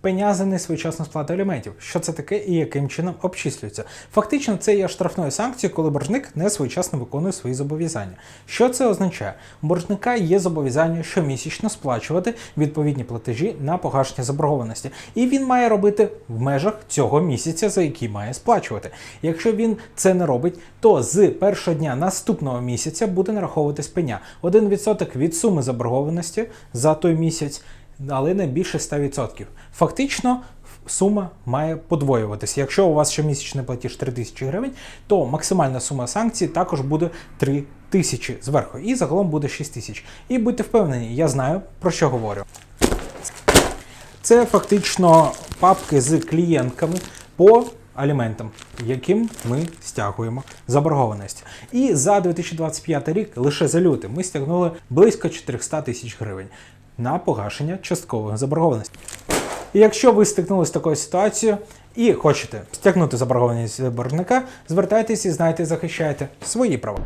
Пеня за несвоєчасну сплату аліментів. Що це таке і яким чином обчислюється? Фактично, це є штрафною санкцією, коли боржник не своєчасно виконує свої зобов'язання. Що це означає? У боржника є зобов'язання щомісячно сплачувати відповідні платежі на погашення заборгованості, і він має робити в межах цього місяця, за який має сплачувати. Якщо він це не робить, то з першого дня наступного місяця буде нараховуватись пеня 1% від суми заборгованості за той місяць, але не більше 100%. Фактично. Сума має подвоюватися. Якщо у вас щомісячний платіж 3 тисячі гривень, то максимальна сума санкцій також буде 3 тисячі зверху, і загалом буде 6 тисяч. І будьте впевнені, я знаю про що говорю. Це фактично папки з клієнтками по аліментам, яким ми стягуємо заборгованість. І за 2025 рік лише за лютий ми стягнули близько 400 тисяч гривень на погашення часткової заборгованості. І якщо ви стикнулися з такою ситуацією і хочете стягнути заборгованість боржника, звертайтеся і знайте, захищайте свої права.